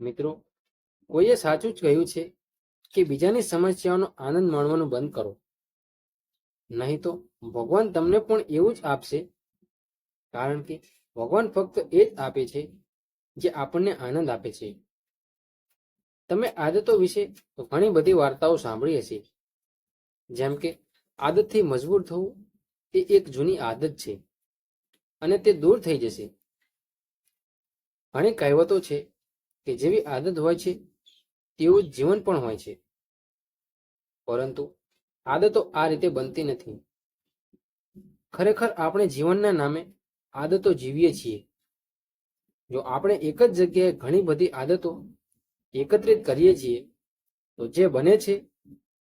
મિત્રો, કોઈએ સાચું જ કહ્યું છે કે બીજાની સમસ્યાઓનો આનંદ માણવાનું બંધ કરો. નહીં તો ભગવાન તમને પણ એવું જ આપશે. કારણ કે ભગવાન ફક્ત એ જ આપે છે જે આપણને આનંદ આપે છે. તમે આદતો વિશે ઘણી બધી વાર્તાઓ સાંભળી હશે. જેમ કે, આદતથી મજબૂર થવું એ એક જૂની આદત છે અને તે દૂર થઈ જશે. ઘણી કહેવતો છે કે જેવી આદત હોય છે, તેવું જીવન પણ હોય છે. પરંતુ આદતો આ રીતે બનતી નથી. ખરેખર આપણે જીવનના નામે આદતો જીવીએ છીએ. જો આપણે એક જ જગ્યાએ ઘણી બધી આદતો એકત્રિત કરીએ છીએ, તો જે બને છે,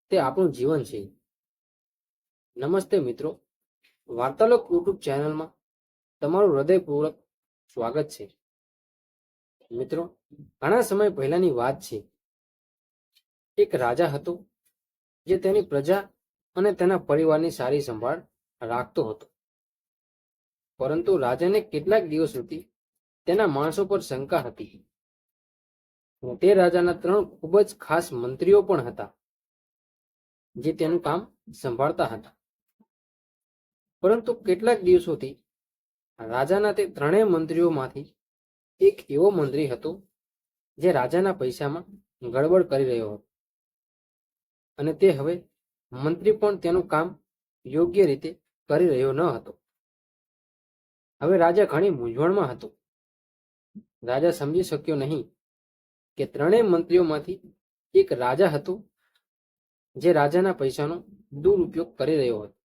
તે આપણું જીવન છે. નમસ્તે મિત્રો, વાર્તાલોક યુટ્યુબ ચેનલમાં તમારું હૃદયપૂર્વક સ્વાગત છે. મિત્રો, ઘણા સમય પહેલાની વાત છે. એક રાજા હતો જે તેની પ્રજા અને તેના પરિવારની સારી સંભાળ રાખતો હતો. પરંતુ રાજાને કેટલાક દિવસ સુધી તેના માણસો પર શંકા હતી. તે રાજાના ત્રણ ખૂબ જ ખાસ મંત્રીઓ પણ હતા, જે તેનું કામ સંભાળતા હતા. પરંતુ કેટલાક દિવસોથી રાજાના તે ત્રણેય મંત્રીઓમાંથી એક એવો મંત્રી હતો જે રાજાના પૈસામાં ગડબડ કરી રહ્યો હતો. અને તે હવે મંત્રી પણ તેનું કામ યોગ્ય રીતે કરી રહ્યો ન હતો. હવે રાજા ઘણી મૂંઝવણમાં હતો. રાજા સમજી શક્યો નહીં કે ત્રણેય મંત્રીઓમાંથી એક રાજા હતો જે રાજાના પૈસાનો દુરુપયોગ કરી રહ્યો હતો.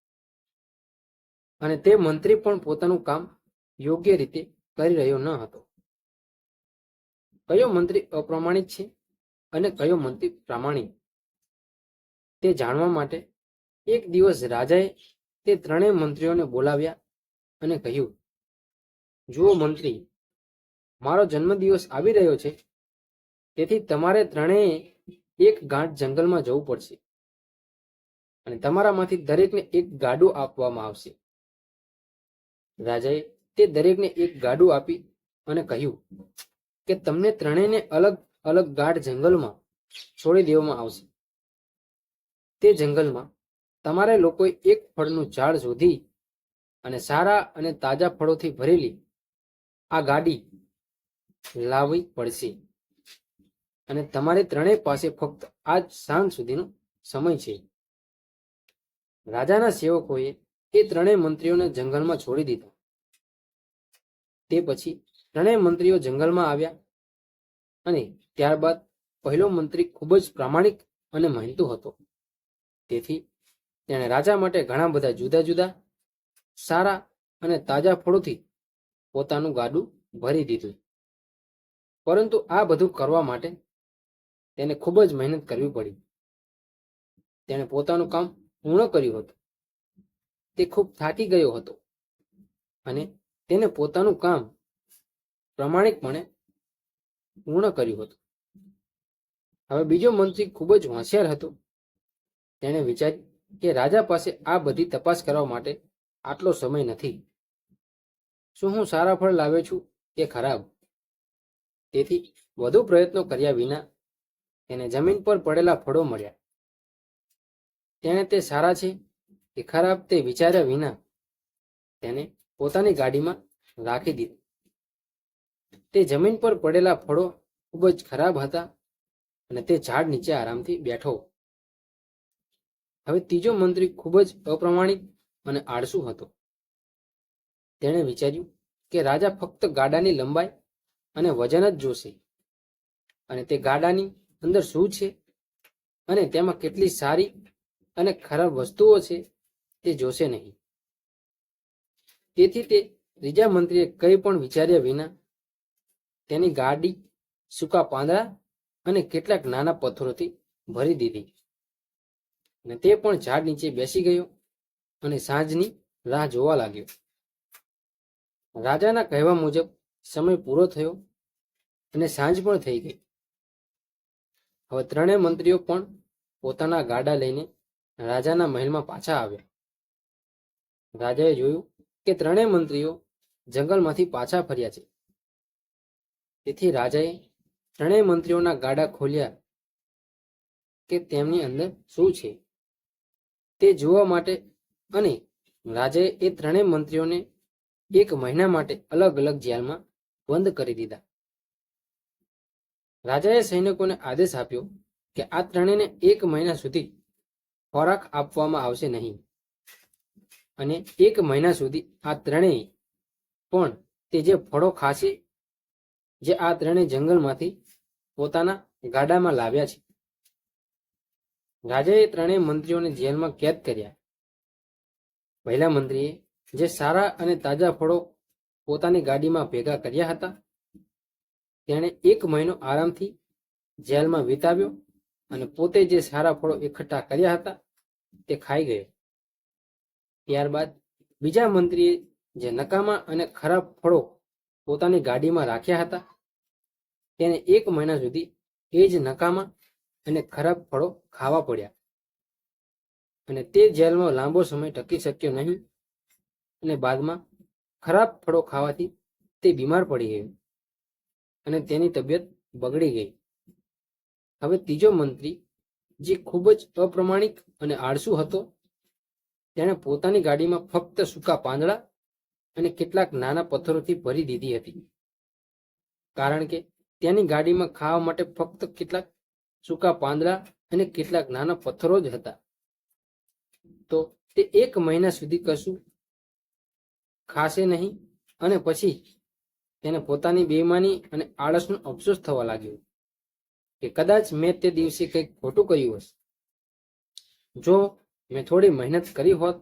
અને તે મંત્રી પણ પોતાનું કામ યોગ્ય રીતે કરી રહ્યો ન હતો. કયો મંત્રી અપ્રમાણિત છે અને કયો મંત્રી પ્રામાણિક? તે જાણવા માટે એક દિવસ રાજાએ તે ત્રણેય મંત્રીઓને બોલાવ્યા અને કહ્યું, જુઓ મંત્રી, મારો જન્મદિવસ આવી રહ્યો છે, તેથી તમારે ત્રણેય એક ગાંઠ જંગલમાં જવું પડશે અને તમારામાંથી દરેકને એક ગાડું આપવામાં આવશે. રાજાએ તે દરેકને એક ગાડું આપી અને કહ્યું કે તમને ત્રણેયને અલગ અલગ ગાઢ જંગલમાં છોડી દેવામાં આવશે. તે જંગલમાં તમારે લોકોએ એક ફળનું ઝાડ શોધી અને સારા અને તાજા ફળોથી ભરેલી આ ગાડી લાવવી પડશે. અને તમારે ત્રણેય પાસે ફક્ત આજ સાંજ સુધીનો સમય છે. રાજાના સેવકોએ એ ત્રણેય મંત્રીઓને જંગલમાં છોડી દીધા. તે પછી ત્રણેય મંત્રીઓ જંગલમાં આવ્યા અને ત્યારબાદ પહેલો મંત્રી ખૂબ જ પ્રામાણિક અને મહેનતુ હતો. તેથી તેણે રાજા માટે ઘણા બધા જુદા જુદા, સારા અને તાજા ફળોથી પોતાનું ગાડું ભરી દીધું. પરંતુ આ બધું કરવા માટે તેને ખૂબ જ મહેનત કરવી પડી. તેણે પોતાનું કામ પૂર્ણ કર્યું હતું. તે ખૂબ થાકી ગયો હતો અને તેને પોતાનું કામ પ્રમાણિકપણે પૂર્ણ કર્યું હતું. હવે બીજો મંત્રી ખૂબ જ હોશિયાર હતો. તેણે વિચાર્યું કે રાજા પાસે આ બધી તપાસ કરવા માટે આટલો સમય નથી. શું હું સારા ફળ લાવ્યો છું કે ખરાબ? તેથી વધુ પ્રયત્નો કર્યા વિના તેને જમીન પર પડેલા ફળો મળ્યા. તેણે તે સારા છે કે ખરાબ તે વિચાર્યા વિના તેને પોતાની ગાડીમાં રાખી દીધું. તે જમીન પર પડેલા ફળો ખૂબ જ ખરાબ હતા અને તે ઝાડ નીચે આરામથી બેઠો. હવે ત્રીજો મંત્રી ખૂબ જ અપ્રમાણિક અને આળસુ હતો. તેણે વિચાર્યું કે રાજા ફક્ત ગાડાની લંબાઈ અને વજન જ જોશે અને તે ગાડાની અંદર શું છે અને તેમાં કેટલી સારી અને ખરાબ વસ્તુઓ છે તે જોશે નહીં. તેથી તે ત્રીજા મંત્રીએ કંઈ પણ વિચાર્યા વિના તેની ગાડી સૂકા પાંદડા અને કેટલાક નાના પથ્થરોથી ભરી દીધી. અને તે પણ ઝાડ નીચે બેસી ગયો અને સાંજની રાહ જોવા લાગ્યો. રાજાના કહેવા મુજબ સમય પૂરો થયો અને સાંજ પણ થઈ ગઈ. હવે ત્રણેય મંત્રીઓ પણ પોતાના ગાડા લઈને રાજાના મહેલમાં પાછા આવ્યા. રાજાએ જોયું કે ત્રણેય મંત્રીઓ જંગલમાંથી પાછા ફર્યા છે. તેથી રાજાએ ત્રણેય મંત્રીઓના ગાડા ખોલ્યા કે તેમની અંદર શું છે તે જોવા માટે અને રાજાએ એ ત્રણેય મંત્રીઓને એક મહિના માટે અલગ અલગ જેલમાં બંધ કરી દીધા. રાજાએ સૈનિકોને આદેશ આપ્યો કે આ ત્રણેયને એક મહિના સુધી ખોરાક આપવામાં આવશે નહીં અને એક મહિના સુધી આ ત્રણેય પણ તે જે ફળો ખાશે જે આ ત્રણેય જંગલમાંથી પોતાના ગાડામાં લાવ્યા છે. રાજાએ ત્રણેય મંત્રીઓને જેલમાં કેદ કર્યા. પહેલા મંત્રીએ જે સારા અને તાજા ફળો પોતાની ગાડીમાં ભેગા કર્યા હતા, તેણે એક મહિનો આરામથી જેલમાં વિતાવ્યો અને પોતે જે સારા ફળો એકઠા કર્યા હતા, તે ખાઈ ગયો. ત્યારબાદ બીજા મંત્રીએ જે નકામા અને ખરાબ ફળો પોતાની ગાડીમાં રાખ્યા હતા તેને એક મહિના સુધી એ જ નકામા અને ખરાબ ફળો ખાવા પડ્યા. અને તે જેલમાં લાંબો સમય ટકી શક્યો નહીં અને બાદમાં ખરાબ ફળો ખાવાથી તે બીમાર પડી ગયો અને તેની તબિયત બગડી ગઈ. હવે ત્રીજો મંત્રી જે ખૂબ જ અપ્રમાણિક અને આળસુ હતો, તેણે પોતાની ગાડીમાં ફક્ત સૂકા પાંદડા અને કેટલાક નાના પથ્થરોથી ભરી દીધી હતી. કારણ કે તેની ગાડીમાં ખાવા માટે ફક્ત કેટલાક સૂકા પાંદડા અને કેટલાક નાના પથ્થરો જ હતા. તો તે એક મહિના સુધી કશું ખાશે નહીં અને પછી તેને પોતાની બેમાની અને આળસનો અફસોસ થવા લાગ્યો કે કદાચ મેં તે દિવસે કંઈક ખોટું કર્યું હશે. જો મેં થોડી મહેનત કરી હોત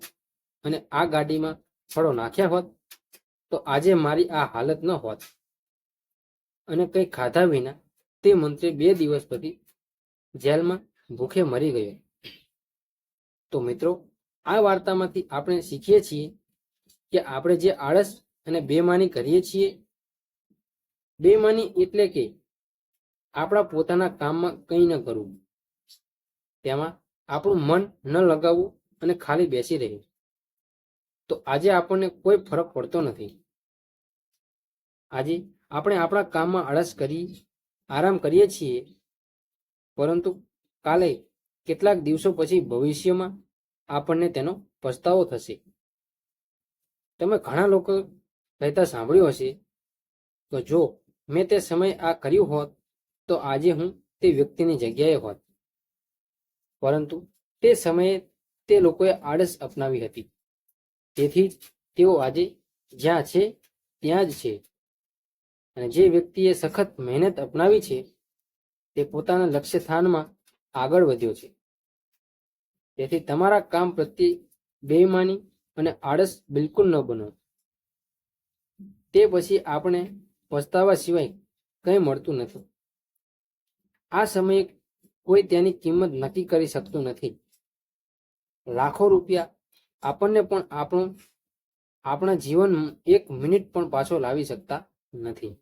અને આ ગાડીમાં ફળો નાખ્યા હોત, તો આજે મારી આ હાલત ન હોત. અને કંઈ ખાધા વિના તે મંત્રી બે દિવસ પછી જેલમાં ભૂખે મરી ગયો. તો મિત્રો, આ વાર્તામાંથી આપણે શીખીએ છીએ કે આપણે જે આળસ અને બેમાની કરીએ છીએ, બેમાની એટલે કે આપણા પોતાના કામમાં કંઈ ન કરવું. તેમાં આપણું મન ન લગાવવું અને ખાલી બેસી રહેવું. તો આજે આપણને કોઈ ફરક પડતો નથી. આજે આપણે આપણા કામમાં આળસ કરી, આરામ કરીએ છીએ, પરંતુ કાલે કેટલાક દિવસો પછી ભવિષ્યમાં આપણને તેનો પસ્તાવો થશે. તમે ઘણા લોકો કહેતા સાંભળ્યું હશે તો જો મેં તે સમયે આ કર્યું હોત, તો આજે હું તે વ્યક્તિની જગ્યાએ હોત. પરંતુ તે સમયે તે લોકોએ આળસ અપનાવી હતી. તેથી તેઓ આજે જ્યાં છે, ત્યાં જ છે. અને જે વ્યક્તિએ સખત મહેનત અપનાવી છે, તે પોતાના લક્ષ્ય સ્થાનમાં આગળ વધ્યો છે. તેથી તમારા કામ પ્રત્યે બેઈમાની અને આળસ બિલકુલ ન બનો. તે પછી આપણે પસ્તાવા સિવાય કંઈ મળતું નથી. આ સમયે કોઈ તેની કિંમત નક્કી કરી શકતું નથી. લાખો રૂપિયા આપણને પણ આપણું, આપણા જીવન એક મિનિટ પણ પાછો લાવી શકતા નથી.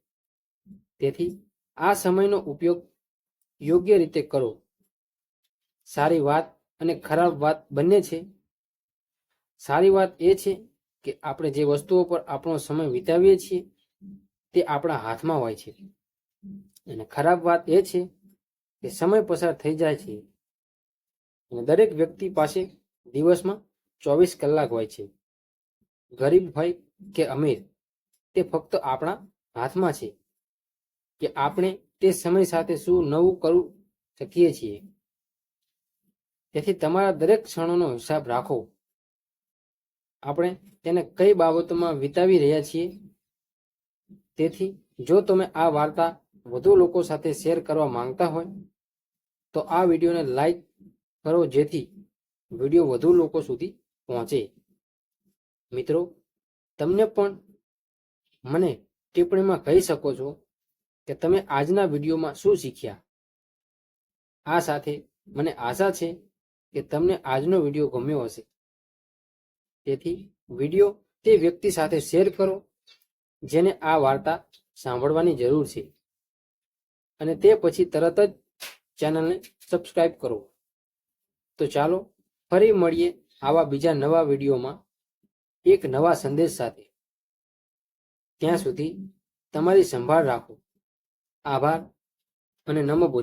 તેથી આ સમયનો ઉપયોગ યોગ્ય રીતે કરો. સારી વાત અને ખરાબ વાત બંને છે. સારી વાત એ છે કે આપણે જે વસ્તુઓ પર આપણો સમય વિતાવીએ છીએ તે આપણા હાથમાં હોય છે. અને ખરાબ વાત એ છે કે સમય પસાર થઈ જાય છે અને દરેક વ્યક્તિ પાસે દિવસમાં ચોવીસ કલાક હોય છે. ગરીબ હોય કે અમીર, તે ફક્ત આપણા હાથમાં છે કે આપણે તે સમય સાથે શું નવું કરવું શકીએ છીએ. તેથી તમારા દરેક ક્ષણોનો હિસાબ રાખો. આપણે તેને કઈ બાબતોમાં વિતાવી રહ્યા છીએ? તેથી જો તમે આ વાર્તા વધુ લોકો સાથે શેર કરવા માંગતા હોય, તો આ વિડીયોને લાઈક કરો જેથી વીડિયો વધુ લોકો સુધી પહોંચે. મિત્રો, તમને પણ મને ટિપ્પણીમાં કહી શકો છો કે તમે આજના વિડીયોમાં શું શીખ્યા? આ સાથે મને આશા છે કે તમને આજનો વીડિયો ગમ્યો હશે. તેથી વીડિયો તે વ્યક્તિ સાથે શેર કરો જેને આ વાર્તા સાંભળવાની જરૂર છે. અને તે પછી તરત જ ચેનલને સબસ્ક્રાઇબ કરો. તો ચાલો ફરી મળીએ આવા બીજા નવા વિડીયોમાં એક નવા સંદેશ સાથે. ત્યાં સુધી તમારી સંભાળ રાખો. આભાર અને નમો બુદ્ધ